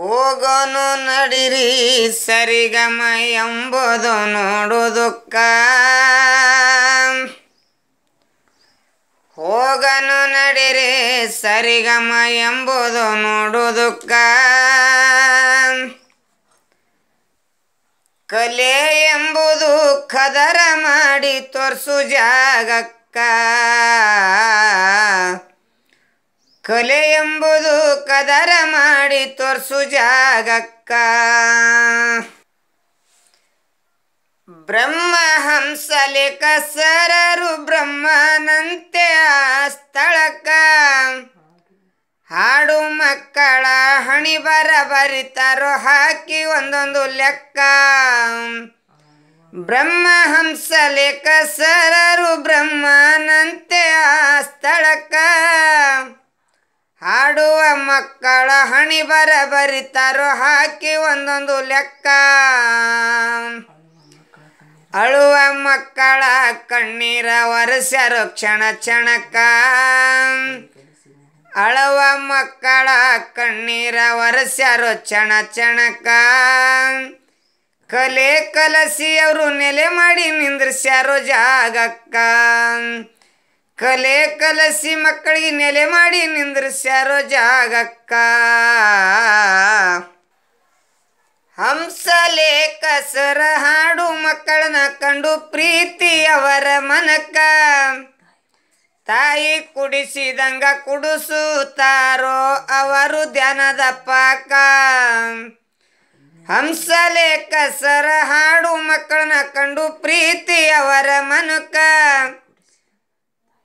ಹೋಗೋನು ನಡಿರಿ ಸರಿಗಮ ಎಂಬುದು ನೋಡುವುದಕ್ಕ ಹೋಗನು ನಡಿರಿ ಸರಿಗಮ ಎಂಬುದು ನೋಡುವುದಕ್ಕ ಕಲೆ ಎಂಬುದು ಕದರ ಮಾಡಿ ತೋರ್ಸು ಜಾಗಕ್ಕ. ಕಲೆ ಎಂಬುದು ಕದರ ಮಾಡಿ ತೋರ್ಸು ಜಾಗಕ್ಕ. ಬ್ರಹ್ಮ ಹಂಸಲೆ ಕಸರರು ಬ್ರಹ್ಮನಂತೆ ಆ ಸ್ಥಳಕ್ಕ. ಹಾಡು ಮಕ್ಕಳ ಹಣಿ ಬರ ಬರಿತಾರೋ ಹಾಕಿ ಒಂದೊಂದು ಲೆಕ್ಕ. ಬ್ರಹ್ಮ ಹಂಸ ಲೇಖಸರರು ಬ್ರಹ್ಮನಂತೆ ಆ ಸ್ಥಳಕ್ಕ ಹಾಡುವ ಮಕ್ಕಳ ಹಣಿ ಬರ ಬರಿತಾರೋ ಹಾಕಿ ಒಂದೊಂದು ಲೆಕ್ಕ. ಅಳುವ ಮಕ್ಕಳ ಕಣ್ಣೀರ ಒರೆಸ್ಯಾರೋ ಕ್ಷಣ ಕ್ಷಣಕ್ಕ. ಅಳುವ ಮಕ್ಕಳ ಕಣ್ಣೀರ ಒರೆಸ್ಯಾರೋ ಕ್ಷಣ ಕ್ಷಣಕ್ಕ. ಕಲೆ ಕಲಸಿ ಅವರು ನೆಲೆ ಮಾಡಿ ನಿಂದ್ರಿಸ್ಯಾರೋ ಜಾಗಕ್ಕ. ಕಲೆ ಕಲಸಿ ಮಕ್ಕಳಿಗೆ ನೆಲೆ ಮಾಡಿ ನಿಂದ್ರಿಸ್ಯಾರೋ ಜಾಗಕ್ಕ. ಹಂಸಲೆ ಕಸರ ಹಾಡು ಮಕ್ಕಳನ್ನ ಕಂಡು ಪ್ರೀತಿ ಅವರ ಮನಕ್ಕ. ತಾಯಿ ಕುಡಿಸಿದಂಗ ಕುಡಿಸುತ್ತಾರೋ ಅವರು ಧ್ಯಾನದ ಪಾಕ. ಹಂಸಲೆ ಕಸರ ಹಾಡು ಮಕ್ಕಳನ್ನ ಕಂಡು ಪ್ರೀತಿ ಅವರ ಮನಕ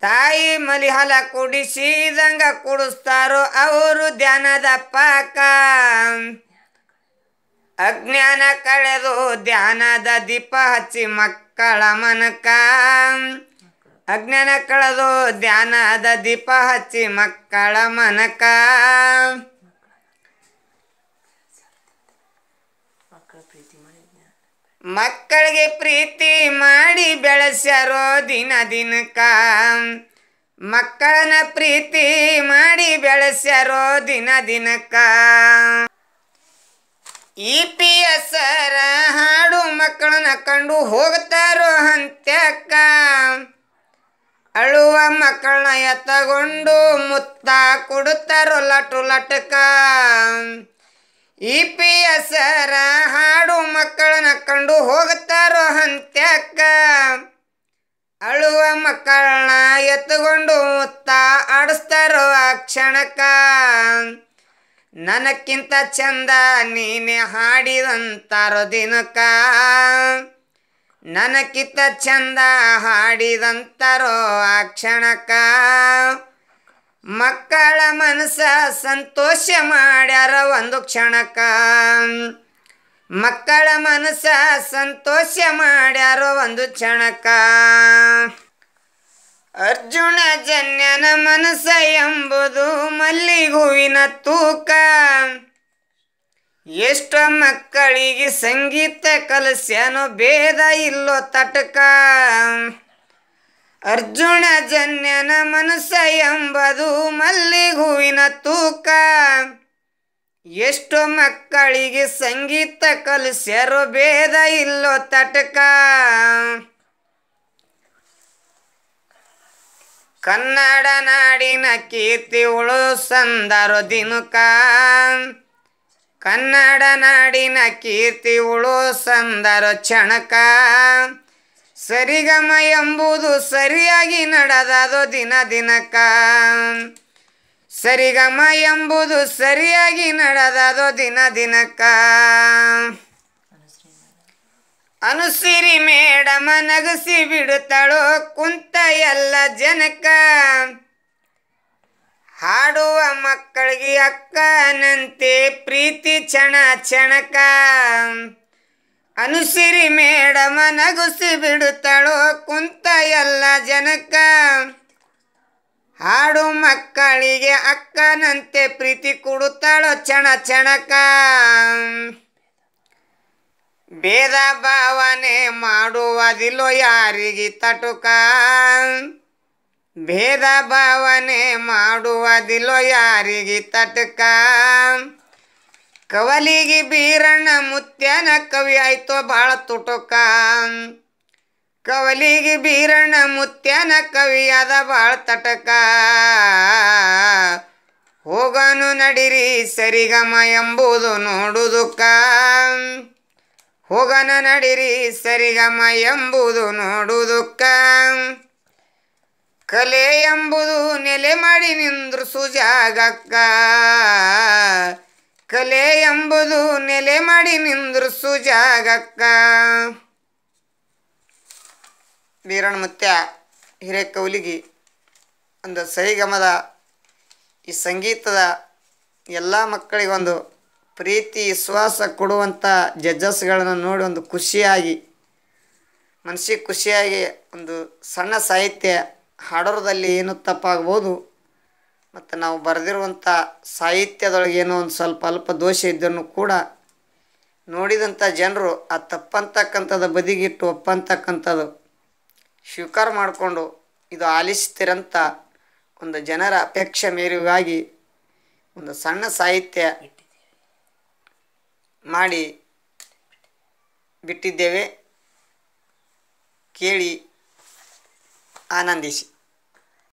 ತಾಯಿ ಮಲಿಹಲ ಕುಡಿಸಿದಂಗ ಕುಡಿಸ್ತಾರೋ ಅವರು ಧ್ಯಾನದ ಪಾಕ. ಅಜ್ಞಾನ ಕಳೆದು ಧ್ಯಾನದ ದೀಪ ಹಚ್ಚಿ ಮಕ್ಕಳ ಮನಕ. ಅಜ್ಞಾನ ಕಳೆದು ಧ್ಯಾನದ ದೀಪ ಹಚ್ಚಿ ಮಕ್ಕಳ ಮನಕ. ಮಕ್ಕಳಿಗೆ ಪ್ರೀತಿ ಮಾಡಿ ಬೆಳೆಸ್ಯಾರೋ ದಿನ ದಿನಕ್ಕ. ಮಕ್ಕಳನ್ನ ಪ್ರೀತಿ ಮಾಡಿ ಬೆಳೆಸ್ಯಾರೋ ದಿನ ದಿನಕ್ಕ. ಇ ಪಿ ಎಸ್ಸರ ಹಾಡು ಮಕ್ಕಳನ್ನ ಕಂಡು ಹೋಗ್ತಾರೋ ಅಂತ್ಯಕ್ಕ. ಅಳುವ ಮಕ್ಕಳನ್ನ ಎತ್ತಗೊಂಡು ಮುತ್ತ ಕೊಡುತ್ತಾರೋ ಲಟು ಲಟಕ. ಇ ಪಿ ಎಸ್ಸರ ಹಾಡು ಮಕ್ಕಳನ್ನ ಕಂಡು ಹೋಗ್ತಾರೋ ಹಂತ್ಯಕ್ಕ ಅಳುವ ಮಕ್ಕಳನ್ನ ಎತ್ತುಕೊಂಡು ಮುತ್ತ ಆಡಿಸ್ತಾರೋ ಆ ಕ್ಷಣಕ್ಕ. ನನಕ್ಕಿಂತ ಚಂದ ನೀನೆ ಹಾಡಿದಂತಾರೋ ದಿನಕ್ಕ. ನನಕ್ಕಿಂತ ಚಂದ ಹಾಡಿದಂತಾರೋ ಆ ಕ್ಷಣಕ್ಕ. ಮಕ್ಕಳ ಮನಸ್ಸ ಸಂತೋಷ ಮಾಡ್ಯಾರ ಒಂದು ಕ್ಷಣಕ್ಕ. ಮಕ್ಕಳ ಮನಸ್ಸ ಸಂತೋಷ ಮಾಡ್ಯಾರೋ ಒಂದು ಕ್ಷಣಕ. ಅರ್ಜುನ ಜನ್ಯನ ಮನಸ್ಸ ಎಂಬುದು ಮಲ್ಲಿಗೂವಿನ ತೂಕ. ಎಷ್ಟೋ ಮಕ್ಕಳಿಗೆ ಸಂಗೀತ ಕಲಸ್ಯನೋ ಭೇದ ಇಲ್ಲೋ ತಟಕ. ಅರ್ಜುನ ಜನ್ಯನ ಮನಸ್ಸ ಎಂಬುದು ಮಲ್ಲಿಗೂವಿನ ತೂಕ. ಎಷ್ಟೋ ಮಕ್ಕಳಿಗೆ ಸಂಗೀತ ಕಲಿಸ್ಯಾರೋ ಭೇದ ಇಲ್ಲೋ ತಟಕ. ಕನ್ನಡ ನಾಡಿನ ಕೀರ್ತಿ ಉಳು ಸಂದರು ದಿನಕ. ಕನ್ನಡ ನಾಡಿನ ಕೀರ್ತಿ ಉಳು ಸಂದರು ಕ್ಷಣಕ. ಸರಿಗಮ ಎಂಬುದು ಸರಿಯಾಗಿ ನಡೆದದು ದಿನ ದಿನಕ. ಸರಿಗಮ ಎಂಬುದು ಸರಿಯಾಗಿ ನಡೆದದು ದಿನ ದಿನಕ ಅನುಸಿರಿ ಮೇಡಮ ನಗಸಿ ಬಿಡುತ್ತಾಳೋ ಕುಂತ ಎಲ್ಲ ಜನಕ ಹಾಡುವ ಮಕ್ಕಳಿಗೆ ಅಕ್ಕನಂತೆ ಪ್ರೀತಿ ಚಣ ಚಣಕ ಅನುಸಿರಿ ಮೇಡಮ ನಗುಸಿ ಬಿಡುತ್ತಾಳೋ ಕುಂತ ಎಲ್ಲ ಜನಕ ಹಾಡು ಮಕ್ಕಳಿಗೆ ಅಕ್ಕನಂತೆ ಪ್ರೀತಿ ಕೊಡುತ್ತಾಳೋ ಚಣ ಚಣಕ ಭೇದ ಭಾವನೆ ಮಾಡುವುದಿಲ್ಲೋ ಯಾರಿಗೆ ತಟುಕ. ಭೇದ ಭಾವನೆ ಮಾಡುವುದಿಲ್ಲೋ ಯಾರಿಗೆ ತಟುಕ. ಕವಲಿಗೆ ಬೀರಣ್ಣ ಮುತ್ಯನ ಕವಿ ಆಯ್ತೋ ಭಾಳ ತುಟುಕ. ಕವಲಿಗೆ ಬೀರಣ ಮುತ್ಯನ ಕವಿಯಾದ ಬಾಳ ತಟಕ. ಹೋಗನು ನಡಿರಿ ಸರಿಗಮ ಎಂಬುದು ನೋಡುದುಕ್ಕ ಹೋಗನ ನಡಿರಿ ಸರಿಗಮ ಎಂಬುದು ನೋಡುದುಕ್ಕ ಕಲೆ ಎಂಬುದು ನೆಲೆ ಮಾಡಿ ನಿಂದ್ರಸು ಜಾಗಕ್ಕ. ಕಲೆ ಎಂಬುದು ನೆಲೆ ಮಾಡಿ ನಿಂದ್ರಸು ಜಾಗಕ್ಕ. ಹಿರೇ ಹಿರೇಕೌಲಿಗಿ ಒಂದು ಸರಿಗಮದ ಈ ಸಂಗೀತದ ಎಲ್ಲ ಮಕ್ಕಳಿಗೊಂದು ಪ್ರೀತಿ, ವಿಶ್ವಾಸ ಕೊಡುವಂಥ ಜಡ್ಜಸ್ಗಳನ್ನು ನೋಡಿ ಒಂದು ಖುಷಿಯಾಗಿ, ಮನಸ್ಸಿಗೆ ಖುಷಿಯಾಗಿ ಒಂದು ಸಣ್ಣ ಸಾಹಿತ್ಯ ಹಾಡೋರದಲ್ಲಿ ಏನು ತಪ್ಪಾಗ್ಬೋದು, ಮತ್ತು ನಾವು ಬರೆದಿರುವಂಥ ಸಾಹಿತ್ಯದೊಳಗೆ ಏನೋ ಒಂದು ಸ್ವಲ್ಪ ಅಲ್ಪ ದೋಷ ಇದ್ದನ್ನು ಕೂಡ ನೋಡಿದಂಥ ಜನರು ಆ ತಪ್ಪಂತಕ್ಕಂಥದ್ದು ಬದಿಗಿಟ್ಟು ಒಪ್ಪಂತಕ್ಕಂಥದ್ದು ಸ್ವೀಕಾರ ಮಾಡಿಕೊಂಡು ಇದು ಆಲಿಸ್ತಿರಂತ ಒಂದು ಜನರ ಅಪೇಕ್ಷೆ ಮೇರೆಗಾಗಿ ಒಂದು ಸಣ್ಣ ಸಾಹಿತ್ಯ ಮಾಡಿ ಬಿಟ್ಟಿದ್ದೇವೆ. ಕೇಳಿ ಆನಂದಿಸಿ.